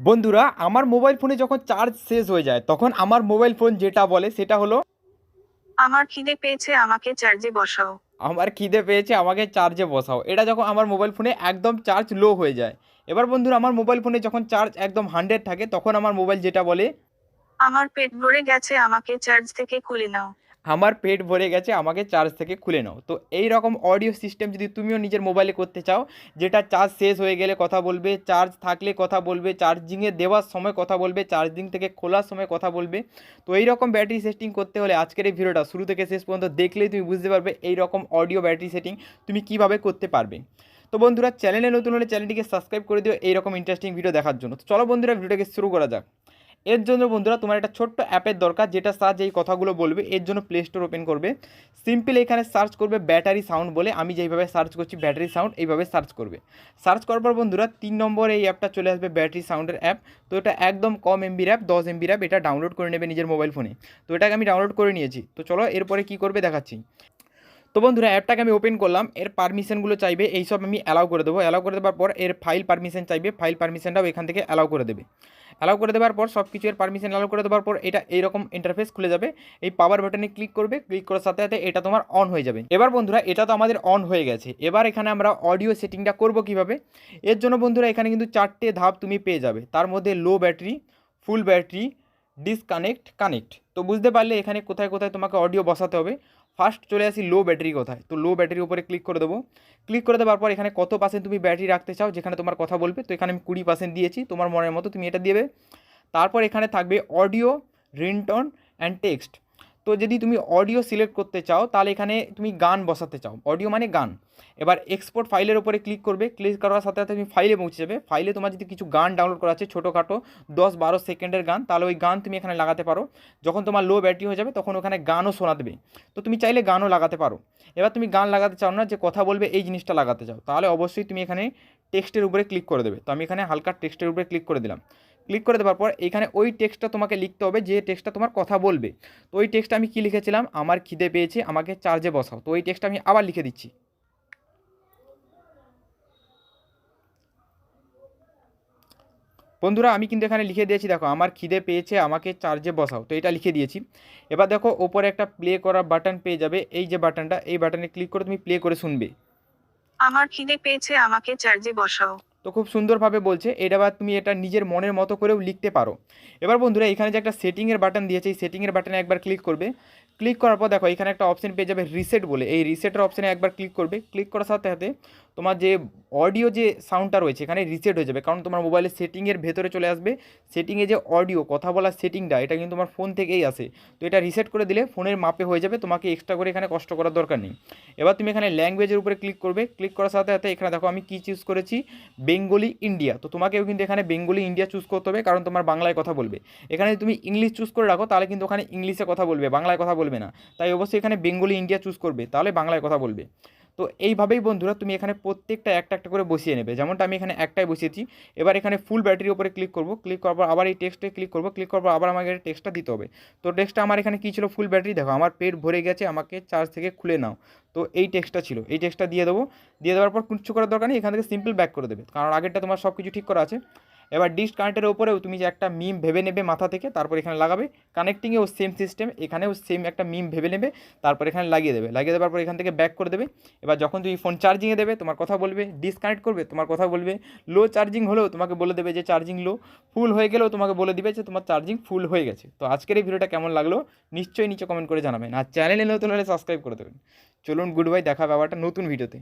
বন্ধুরা আমার মোবাইল ফোনে যখন চার্জ শেষ হয়ে যায় তখন আমার মোবাইল ফোন যেটা বলে সেটা হলো আমার খিদে পেয়েছে আমাকে চার্জে বসাও। আমার খিদে পেয়েছে আমাকে চার্জে বসাও। এটা যখন আমার মোবাইল ফোনে একদম চার্জ লো হয়ে যায়। এবার বন্ধুরা আমার মোবাইল ফোনে যখন চার্জ একদম হান্ড্রেড থাকে তখন আমার মোবাইল যেটা বলে আমার পেট ভরে গেছে আমাকে চার্জ থেকে খুলে নাও। আমার পেট ভরে গেছে, আমাকে চার্জ থেকে খুলে নাও। তো এই রকম অডিও সিস্টেম যদি তুমিও নিজের মোবাইলে করতে চাও, যেটা চার্জ শেষ হয়ে গেলে কথা বলবে চার্জ থাকলে কথা বলবে চার্জিংয়ে দেওয়ার সময় কথা বলবে চার্জিং থেকে খোলার সময় কথা বলবে। তো এই রকম ব্যাটারি সেটিং করতে হলে আজকের এই ভিডিওটা শুরু থেকে শেষ পর্যন্ত দেখলেই তুমি বুঝতে পারবে এই রকম অডিও ব্যাটারি সেটিং তুমি কীভাবে করতে পারবে। তো বন্ধুরা চ্যানেলে নতুন হলে চ্যানেলটিকে সাবস্ক্রাইব করে দিও, এইরকম ইন্টারেস্টিং ভিডিও দেখার জন্য। তো চলো বন্ধুরা, ভিডিওটাকে শুরু করা যাক। এর জন্য বন্ধুরা তোমার একটা ছোট্ট অ্যাপের দরকার, যেটা সার্চ এই কথাগুলো বলবে, এর জন্য প্লে স্টোর ওপেন করবে। সিম্পল এখানে সার্চ করবে ব্যাটারি সাউন্ড বলে, আমি যেইভাবে সার্চ করছি ব্যাটারি সাউন্ড এইভাবে সার্চ করবে। সার্চ করার পর বন্ধুরা তিন নম্বর এই অ্যাপটা চলে আসবে ব্যাটারি সাউন্ডের অ্যাপ তো এটা একদম কম এমবির অ্যাপ দশ এমবির অ্যাপ এটা ডাউনলোড করে নেবে নিজের মোবাইল ফোনে তো এটাকে আমি ডাউনলোড করে নিয়েছি। তো চলো এরপরে কী করবে দেখাচ্ছি। তো বন্ধুরা অ্যাপটাকে আমি ওপেন করলাম, এর পারমিশনগুলো চাইবে, এইসব আমি অ্যালাউ করে দেবো। অ্যালাউ করে দেওয়ার পর এর ফাইল পারমিশন চাইবে ফাইল পারমিশনটাও এখান থেকে অ্যালাউ করে দেবে। অ্যালাউ করে দেওয়ার পর সব কিছুর পারমিশন অ্যালাউ করে দেওয়ার পর, এটা এইরকম ইন্টারফেস খুলে যাবে। এই পাওয়ার বাটনে ক্লিক করবে ক্লিক করার সাথে সাথে এটা তোমার অন হয়ে যাবে। এবার বন্ধুরা, এটা তো আমাদের অন হয়ে গেছে। এবার এখানে আমরা অডিও সেটিংটা করব কীভাবে? এর জন্য বন্ধুরা, এখানে কিন্তু চারটে ধাপ তুমি পেয়ে যাবে। তার মধ্যে low battery full battery disconnect connect তো বুঝতে পারলে এখানে কোথায় কোথায় তোমাকে অডিও বসাতে হবে। ফার্স্ট চলে আসি লো ব্যাটারি কোথায়। তো লো ব্যাটারির উপরে ক্লিক করে দেবো। ক্লিক করে দেওয়ার পর এখানে কত পার্সেন্ট তুমি ব্যাটারি রাখতে চাও যেখানে তোমার কথা বলবে। তো এখানে আমি কুড়ি পার্সেন্ট দিয়েছি, তোমার মনের মতো তুমি এটা দেবে। তারপর এখানে থাকবে অডিও রিংটোন অ্যান্ড টেক্সট তো যদি তুমি অডিও সিলেক্ট করতে চাও, তাহলে এখানে তুমি গান বসাতে চাও। অডিও মানে গান। এবার এক্সপোর্ট ফাইলের উপরে ক্লিক করবে। ক্লিক করার সাথে সাথে তুমি ফাইলে পৌঁছে যাবে। ফাইলে তোমার যদি কিছু গান ডাউনলোড করা আছে, ছোটোখাটো দশ বারো সেকেন্ডের গান, তাহলে ওই গান তুমি এখানে লাগাতে পারো। যখন তোমার লো ব্যাটারি হয়ে যাবে, তখন ওখানে গানও শোনা দেবে তো তুমি চাইলে গানও লাগাতে পারো। এবার তুমি গান লাগাতে চাও না যে কথা বলবে, এই জিনিসটা লাগাতে চাও। তাহলে অবশ্যই তুমি এখানে টেক্সটের উপরে ক্লিক করে দেবে। তো আমি এখানে হালকা টেক্সটের উপরে ক্লিক করে দিলাম। ক্লিক করে দেওয়ার পর এখানে ওই টেক্সটটা তোমাকে লিখতে হবে যে টেক্সটটা তোমার কথা বলবে। তো ওই টেক্সটটা আমি কী লিখেছিলাম? আমার খিদে পেয়েছে, আমাকে চার্জে বসাও। তো ওই টেক্সটটা আমি আবার লিখে দিচ্ছি। বন্ধুরা, আমি কিন্তু এখানে লিখে দিয়েছি, দেখো, আমার খিদে পেয়েছে, আমাকে চার্জে বসাও। তো এটা লিখে দিয়েছি। এবার দেখো, ওপরে একটা প্লে করার বাটন পেয়ে যাবে। এই যে বাটনটা এই বাটনে ক্লিক করে তুমি প্লে করে শুনবে। আমার খিদে পেয়েছে, আমাকে চার্জে বসাও। তো খুব সুন্দরভাবে বলছে, এটা বা তুমি এটা নিজের মনের মতো করেও লিখতে পারো। এবার বন্ধুরা, এখানে যে একটা সেটিংয়ের বাটন দিয়েছে, এই সেটিংয়ের বাটনে একবার ক্লিক করবে। ক্লিক করার পর দেখো, এখানে একটা অপশন পেয়ে যাবে রিসেট বলে। এই রিসেটের অপশানে একবার ক্লিক করবে। ক্লিক করার সাথে সাথে তোমার যে অডিও যে সাউন্ডটা রয়েছে, এখানে রিসেট হয়ে যাবে। কারণ তোমার মোবাইলের সেটিংয়ের ভেতরে চলে আসবে। সেটিংয়ে যে অডিও কথা বলার সেটিংটা এটা কিন্তু তোমার ফোন থেকেই আসে। তো এটা রিসেট করে দিলে ফোনের মাপে হয়ে যাবে। তোমাকে এক্সট্রা করে এখানে কষ্ট করার দরকার নেই। এবার তুমি এখানে ল্যাঙ্গুয়েজের উপরে ক্লিক করবে। ক্লিক করার সাথে সাথে এখানে দেখো, আমি কী চুজ করেছি? বেঙ্গলি ইন্ডিয়া তো তোমাকেও কিন্তু এখানে বেঙ্গলি ইন্ডিয়া চুজ করতে হবে। কারণ তোমার বাংলায় কথা বলবে। এখানে তুমি ইংলিশ চুজ করে রাখো, তাহলে কিন্তু ওখানে ইংলিশে কথা বলবে, বাংলায় কথা বলবে। না। তাই অবশ্যই এখানে বেঙ্গলি ইন্ডিয়া চুজ করবে, তাহলে বাংলায় কথা বলবে। তো এইভাবেই বন্ধুরা তুমি এখানে প্রত্যেকটা একটা একটা করে বসিয়ে নেবে। যেমনটা আমি এখানে একটাই বসিয়েছি। এবার এখানে ফুল ব্যাটারির উপরে ক্লিক করব। ক্লিক করার পর আবার এই টেক্সটে ক্লিক করব। ক্লিক করার পর আবার আমাকে টেক্সটটা দিতে হবে। তো টেক্সটটা আমার এখানে কী ছিল? ফুল ব্যাটারি দেখো, আমার পেট ভরে গেছে, আমাকে চার্জ থেকে খুলে নাও। তো এই টেক্সটটা ছিল। এই টেক্সটটা দিয়ে দেবো। দিয়ে দেওয়ার পর কিচ্ছু করার দরকার নেই। এখান থেকে সিম্পল ব্যাক করে দেবে। কারণ আগেরটা তোমার সব কিছু ঠিক করা আছে। এবার ডিশ কানেক্টের ওপরেও তুমি যে একটা মিম ভেবে নেবে মাথা থেকে, তারপর এখানে লাগাবে। কানেক্টিংয়েও সেম সিস্টেম এখানেও সেম একটা মিম ভেবে নেবে, তারপর এখানে লাগিয়ে দেবে। লাগিয়ে দেওয়ার পর এখান থেকে ব্যাক করে দেবে। এবার যখন তুমি ফোন চার্জিংয়ে দেবে, তোমার কথা বলবে ডিসকানেক্ট করবে, তোমার কথা বলবে লো চার্জিং হলেও তোমাকে বলে দেবে যে চার্জিং লো ফুল হয়ে গেলেও তোমাকে বলে দিবে যে তোমার চার্জিং ফুল হয়ে গেছে। তো আজকের এই ভিডিওটা কেমন লাগল, নিশ্চয়ই নিচে কমেন্ট করে জানাবেন। আর চ্যানেলে নতুন হলে সাবস্ক্রাইব করে দেবেন। চলুন গুড বাই দেখা ব্যাপারটা নতুন ভিডিওতে